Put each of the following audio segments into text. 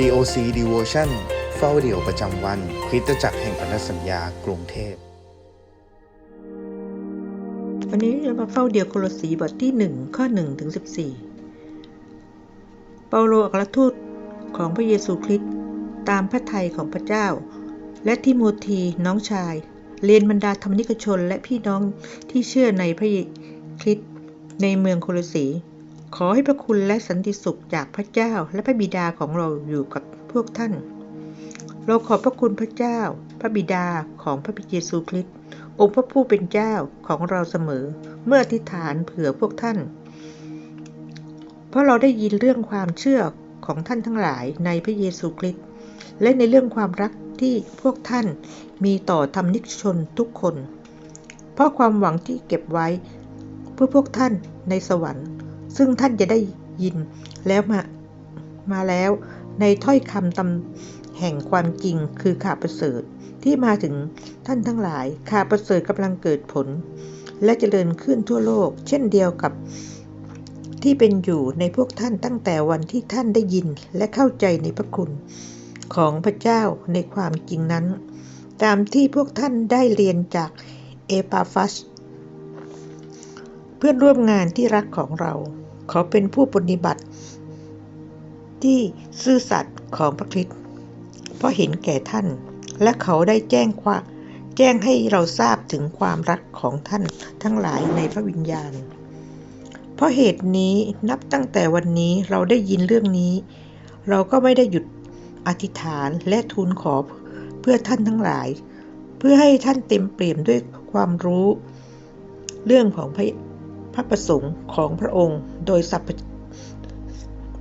COC Devotion เฝ้าเดี่ยวประจำวัน คริสตจักรแห่งพันธสัญญากรุงเทพ วันนี้เรามาเฝ้าเดี่ยวโคลสีบทที่ 1 ข้อ1ถึง14 เปาโลอัครทูตของพระเยซูคริสต์ตามพระทัยของพระเจ้า และทิโมธีน้องชาย เรียนบรรดาธรรมนิกชนและพี่น้องที่เชื่อในพระคริสต์ในเมืองโคลสี ขอให้พระคุณและสันติสุขจากพระเจ้าและพระบิดาของเราอยู่กับพวกท่าน เราขอบพระคุณพระเจ้า พระบิดาของพระเยซูคริสต์องค์พระผู้เป็นเจ้าของเราเสมอ เมื่ออธิษฐานเผื่อพวกท่าน เพราะเราได้ยินเรื่องความเชื่อของท่านทั้งหลายในพระเยซูคริสต์และในเรื่องความรักที่พวกท่านมีต่อธรรมนิกชนทุกคน เพราะความหวังที่เก็บไว้เพื่อพวกท่านในสวรรค์ ซึ่งท่านจะได้ยินแล้วมามาแล้วในถ้อยคำตำแห่งความจริงคือข่าวประเสริฐที่มาถึงท่านทั้งหลายข่าวประเสริฐกำลังเกิดผล และเจริญขึ้นทั่วโลก เช่นเดียวกับที่เป็นอยู่ในพวกท่านตั้งแต่วันที่ท่านได้ยินและเข้าใจในพระคุณ ของพระเจ้าในความจริงนั้น ตามที่พวกท่านได้เรียนจากเอปาฟัส เพื่อนร่วมงานที่รักของเรา เขอเป็นผู้ปฏิบัติ ที่ซื่อสัตย์ของพระคริสต์เพราะเห็นแก่ท่าน และเขาได้แจ้งความแจ้งให้เราทราบถึงความรักของท่านทั้งหลายในพระวิญญาณ เพราะเหตุนี้นับตั้งแต่วันนี้เราได้ยินเรื่องนี้ เราก็ไม่ได้หยุดอธิษฐานและทูลขอเพื่อท่านทั้งหลาย เพื่อให้ท่านเต็มเปี่ยมด้วยความรู้ เรื่องของพระ พระประสงค์ของพระองค์ โดยสัพพ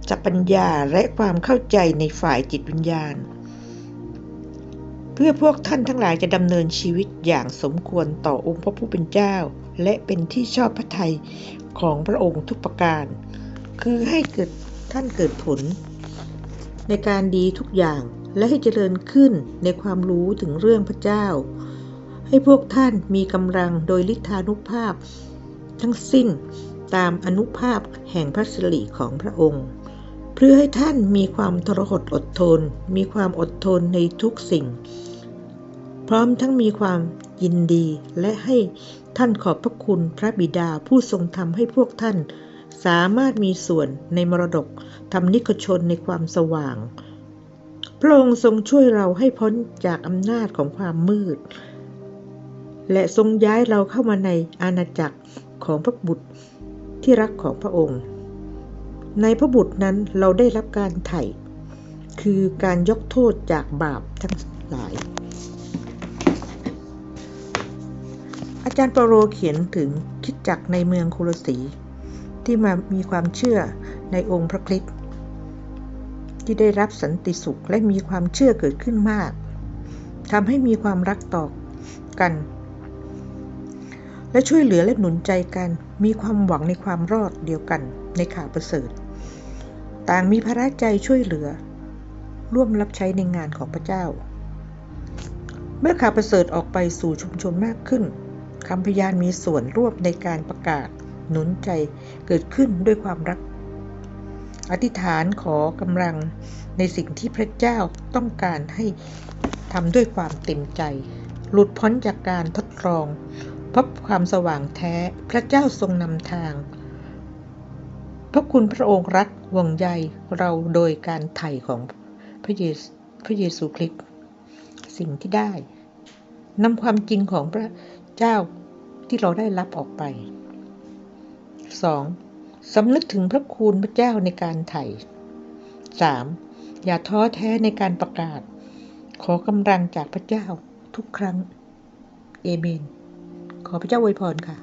สัปัญญาและความเข้าใจในฝ่ายจิตวิญญาณ เพื่อพวกท่านทั้งหลายจะดำเนินชีวิตอย่างสมควรต่อองค์พระผู้เป็นเจ้า และเป็นที่ชอบพระทัยของพระองค์ทุกประการ คือให้เกิดท่านเกิดผล ในการดีทุกอย่างและให้เจริญขึ้นในความรู้ถึงเรื่องพระเจ้า ให้พวกท่านมีกำลังโดยฤทธานุภาพ ทั้งสิ้นตามอนุภาพแห่งพระสิริของพระองค์ เพื่อให้ท่านมีความทรหดอดทน มีความอดทนในทุกสิ่ง พร้อมทั้งมีความยินดีและให้ท่านขอบพระคุณพระบิดาผู้ทรงทำให้พวกท่าน สามารถมีส่วนในมรดกทำนิกชนในความสว่าง พระองค์ทรงช่วยเราให้พ้นจากอำนาจของความมืด และทรงย้ายเราเข้ามาในอาณาจักร ของพระบุตรที่รักของพระองค์ ในพระบุตรนั้นเราได้รับการไถ่คือการยกโทษจากบาปทั้งหลาย อาจารย์เปาโลเขียนถึงคิดจักในเมืองโคโลสีที่มามีความเชื่อในองค์พระคริสต์ที่ได้รับสันติสุขและมีความเชื่อเกิดขึ้นมากทำให้มีความรักต่อกัน และช่วยเหลือและหนุนใจกัน มีความหวังในความรอดเดียวกันในข่าวประเสริฐ ต่างมีพระใจช่วยเหลือ ร่วมรับใช้ในงานของพระเจ้า เมื่อข่าวประเสริฐออกไปสู่ชุมชนมากขึ้นคำพยานมีส่วนร่วมในการประกาศหนุนใจเกิดขึ้นด้วยความรัก อธิษฐานขอกำลังในสิ่งที่พระเจ้าต้องการให้ทำด้วยความเต็มใจ หลุดพ้นจากการทดลอง พบความสว่างแท้ พระเจ้าทรงนำทาง พระคุณพระองค์รักห่วงใยเราโดยการไถ่ของพระเยซพระเยซูคริสต์สิ่งที่ได้นำความจริงของพระเจ้าที่เราได้รับออกไป 2. สำนึกถึงพระคุณพระเจ้าในการไถ่ 3. อย่าท้อแท้ในการประกาศ ขอกำลังจากพระเจ้าทุกครั้ง เอเมน ขอพระเจ้าอวยพรค่ะ